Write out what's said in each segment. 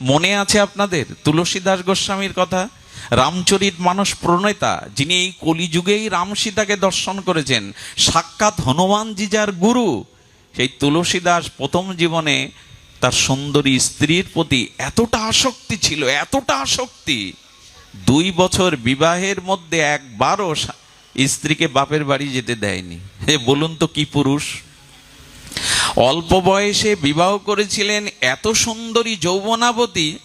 মনে আছে আপনাদের? তুলসীদাস গোস্বামীর কথা? রামচরিত মানস প্রণেতা, যিনি এই কলিযুগেই রাম সীতাকে দর্শন করেছেন। সাক্ষাৎ হনুমানজি যার গুরু। সেই তুলসীদাস প্রথম জীবনে তার সুন্দরী স্ত্রীর প্রতি এতটা আসক্তি ছিল, এতটা আসক্তি। দুই বছর বিবাহের মধ্যে একবারও স্ত্রীকে বাপের বাড়ি যেতে দেয়নি। হে, বলুন তো কি পুরুষ? অল্প বয়সে বিবাহ করেছিলেন এত সুন্দরী যৌবনাবতী,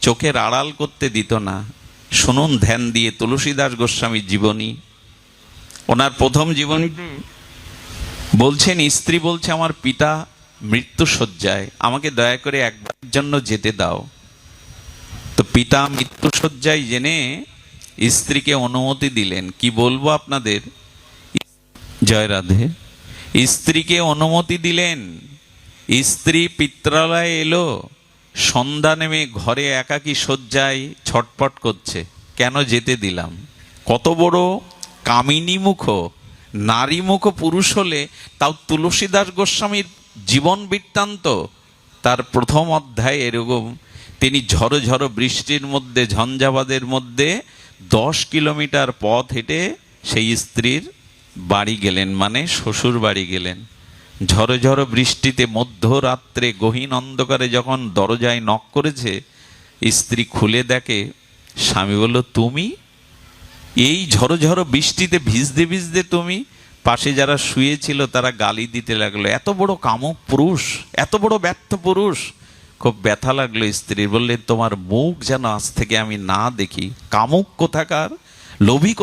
চোখের আড়াল করতে দিত না। শুনুন ধ্যান দিয়ে তুলসীদাস গোস্বামীর জীবনী। ওনার প্রথম জীবনীতে বলছেন, স্ত্রী বলছে, আমার পিতা মৃত্যু শয্যায় আমাকে দয়া করে একবারের জন্য যেতে দাও। তো পিতা মৃত্যু শয্যায় জেনে স্ত্রীকে অনুমতি দিলেন। কি বলব আপনাদের? জয় রাধে। স্ত্রীকে অনুমতি দিলেন। স্ত্রী পিত্রালয়ে এলো, সন্ধ্যা নেমে ঘরে একাকী শয্যায় ছটপট করছে। কেন যেতে দিলাম? কত বড় কামিনী মুখ নারী মুখ পুরুষ হলে তাও তুলসীদাস গোস্বামীর জীবন বৃত্তান্ত। তার প্রথম অধ্যায় এরকম, তিনি ঝড়ো ঝড়ো বৃষ্টির মধ্যে, ঝঞ্ঝাবাদের মধ্যে দশ কিলোমিটার পথ হেঁটে সেই স্ত্রীর বাড়ি গেলেন মানে শ্বশুর বাড়ি গেলেন। ঝড়ো ঝড়ো বৃষ্টিতে মধ্যরাত্রে গহীন অন্ধকারে যখন দরজায় নক করেছে, স্ত্রী খুলে দেখে, স্বামী বলল, তুমি? এই ঝড়ো ঝড়ো বৃষ্টিতে ভিজতে ভিজতে তুমি? পাশে যারা শুয়েছিল তারা গালি দিতে লাগল, এত বড় কামুক পুরুষ, এত বড় ব্যর্থ পুরুষ। খুব ব্যথা লাগল স্ত্রী বললেন, তোমার মুখ যেন আজ থেকে আমি না দেখি। কামুক কোথাকার? লোভী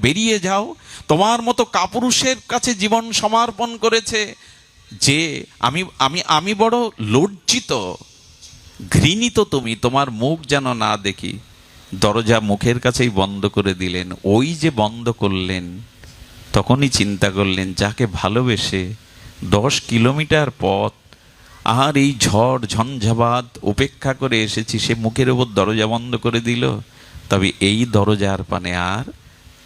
বেরিয়ে যাও। তোমার মতো কাপুরুষের কাছে জীবন সমর্পণ করেছে যে আমি আমি আমি বড় লজ্জিত, ঘৃণিত তুমি, তোমার মুখ যেন না দেখি। দরজা মুখের কাছেই বন্ধ করে দিলেন। ওই যে বন্ধ করলেন, তখনই চিন্তা করলেন, যাকে ভালোবেসে দশ কিলোমিটার পথ, আর এই ঝড় ঝঞ্ঝাবাত উপেক্ষা করে এসেছি, সে মুখের ওপর দরজা বন্ধ করে দিল। তবে এই দরজার পানে আর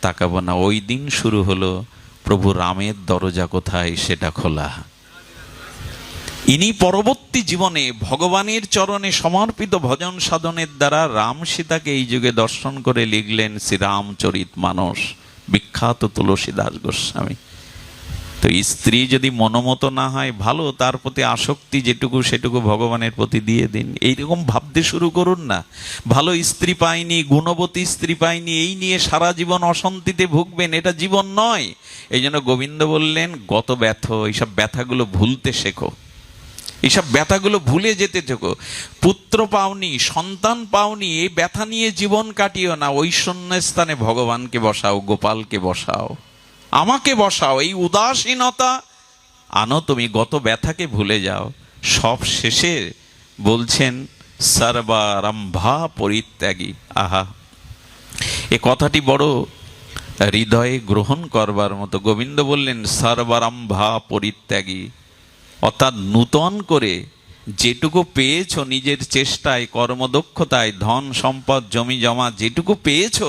তাকাবো না। ওই দিন শুরু হলো, প্রভু রামের দরজা কোথায় সেটা খোলা। ইনি পরবর্তী জীবনে ভগবানের চরণে সমর্পিত ভজন সাধনের দ্বারা রাম সীতাকে এই যুগে দর্শন করে লিখলেন শ্রীরামচরিত মানস। বিখ্যাত তুলসীদাস গোস্বামী। তো স্ত্রী যদি মনোমত না হয়, ভালো, তার প্রতি আসক্তি যেটুকু সেটুকু ভগবানের প্রতি দিয়ে দিন। এইরকম ভাবতে শুরু করুন না। ভালো স্ত্রী পাইনি গুণবতী স্ত্রী পাইনি এই নিয়ে সারা জীবন অশান্তিতে ভুগবেন, এটা জীবন নয়। এই জন্য গোবিন্দ বললেন, গত ব্যথ, এইসব ব্যথাগুলো ভুলতে শেখো। এইসব ব্যথাগুলো ভুলে যেতে থেকো পুত্র পাওনি, সন্তান পাওনি, এই ব্যথা নিয়ে জীবন কাটিও না। ওই স্থানে ভগবানকে বসাও, গোপালকে বসাও। আমাকে বসাও, এই উদাসীনতা। আনো তুমি গত ব্যথাকে ভুলে যাও। সব শেষে বলছেন, সর্বারম্ভা পরিত্যাগী। আহা। এ কথাটি বড় হৃদয়ে গ্রহণ করবার মতো। গোবিন্দ বললেন, সর্বারম্ভা পরিত্যাগী। অর্থাৎ নূতন করে যেটুকু পেয়েছ নিজের চেষ্টায়, কর্মদক্ষতায়, ধন, সম্পদ জমি জমা যেটুকু পেয়েছ,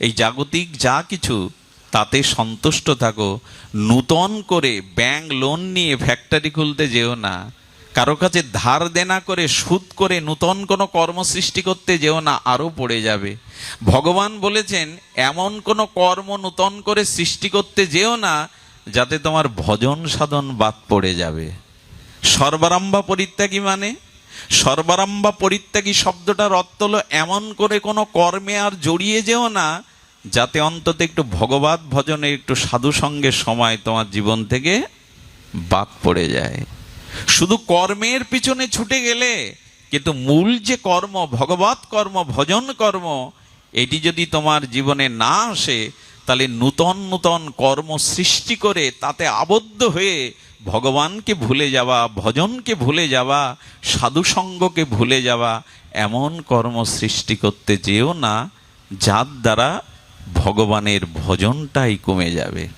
এই জাগতিক যা কিছু তাতে সন্তুষ্ট থাকো। নূতন করে ব্যাংক লোন নিয়ে ফ্যাক্টরি খুলতে যেও না। কারও কাছে ধার দেনা করে সুদ করে নূতন কোনো কর্ম সৃষ্টি করতে যেও না, আরও পড়ে যাবে। ভগবান বলেছেন, এমন কোনো কর্ম নূতন করে সৃষ্টি করতে যেও না, যাতে তোমার ভজন সাধন বাদ পড়ে যাবে। সর্বারম্ভা পরিত্যাগী মানে? সর্বারম্ভা পরিত্যাগী শব্দটার অর্থ হলো, এমন করে কোনো কর্মে আর জড়িয়ে যেও না যাতে অন্তত একটু ভগবত ভজনের একটু সাধু সঙ্গের সময় তোমার জীবন থেকে বাদ পড়ে যায়। শুধু কর্মের পিছনে ছুটে গেলে, কিন্তু মূল যে কর্ম, ভগবত কর্ম, ভজন কর্ম, এটি যদি তোমার জীবনে না আসে, তাহলে নূতন নূতন কর্ম সৃষ্টি করে তাতে আবদ্ধ হয়ে ভগবানকে ভুলে যাওয়া, ভজনকে ভুলে যাওয়া সাধুসঙ্গকে ভুলে যাওয়া, এমন কর্ম সৃষ্টি করতে যেও না, যার দ্বারা ভগবানের ভজনটাই কমে যাবে।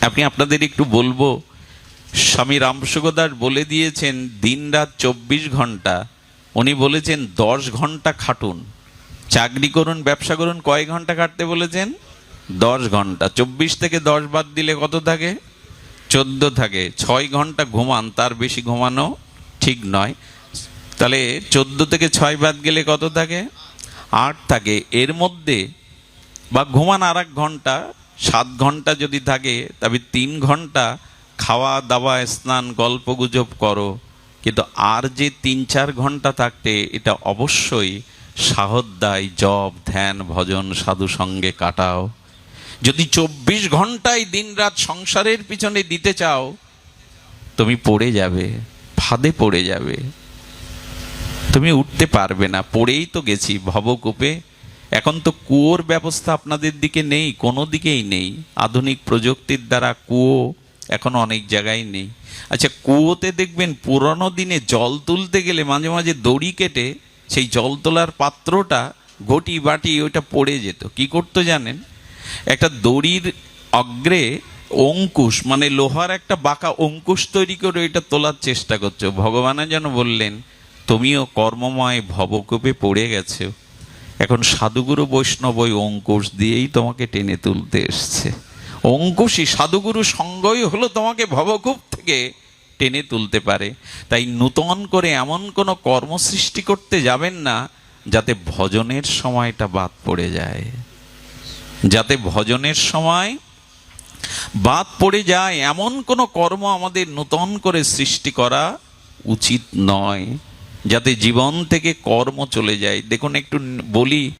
আপনি আপনাদের একটু বলব, স্বামী রামসুগদাস বলে দিয়েছেন দিন রাত চব্বিশ ঘণ্টা, উনি বলেছেন দশ ঘণ্টা খাটুন। চাকরি করুন, ব্যবসা করুন, কয় ঘণ্টা খাটতে বলেছেন? দশ ঘণ্টা। চব্বিশ থেকে দশ বাদ দিলে কত থাকে? চোদ্দ থাকে। ছয় ঘণ্টা ঘুমান, তার বেশি ঘুমানো ঠিক নয়। তাহলে চোদ্দ থেকে ছয় বাদ গেলে কত থাকে? আট থাকে। এর মধ্যে বা ঘুমান আর এক ঘণ্টা, সাত ঘণ্টা যদি থাকে, তবে তিন ঘণ্টা খাওয়া, দাওয়া, স্নান, গল্প গুজব করো। কিন্তু আর যে তিন চার ঘণ্টা থাকতে, এটা অবশ্যই সাহদ্দায় জব ধ্যান, ভজন, সাধু সঙ্গে কাটাও। যদি চব্বিশ ঘন্টায় দিনরাত সংসারের পিছনে দিতে চাও, তুমি পড়ে যাবে, ফাঁদে পড়ে যাবে। তুমি উঠতে পারবে না, পড়েই তো গেছি, ভবকূপে এখন তো কুয়োর ব্যবস্থা আপনাদের দিকে নেই, কোনো দিকেই নেই। আধুনিক প্রযুক্তির দ্বারা কুয়ো এখন অনেক জায়গায় নেই। আচ্ছা কুয়োতে দেখবেন পুরনো দিনে জল তুলতে গেলে মাঝে মাঝে দড়ি কেটে সেই জল তোলার পাত্রটা ঘটি বাটি ওইটা পড়ে যেত। কি করতো জানেন? একটা দড়ির অগ্রে অঙ্কুশ মানে লোহার একটা বাঁকা অঙ্কুশ তৈরি করে এটা তোলার চেষ্টা করছ ভগবানা যেন বললেন, তুমিও কর্মময় ভবকূপে পড়ে গেছো। এখন সাধুগুরু বৈষ্ণব ওই অঙ্কুশ দিয়েই তোমাকে টেনে তুলতে এসছে। অঙ্কুশই সাধুগুরু সঙ্গই হলো তোমাকে ভবকূপ থেকে টেনে তুলতে পারে। তাই নূতন করে এমন কোনো কর্ম সৃষ্টি করতে যাবেন না, যাতে ভজনের সময়টা বাদ পড়ে যায়। যাতে ভজনের সময় বাদ পড়ে যায়, এমন কোনো কর্ম আমাদের নূতন করে সৃষ্টি করা উচিত নয়। যাতে জীবন থেকে কর্ম চলে যায়। দেখুন একটু বলি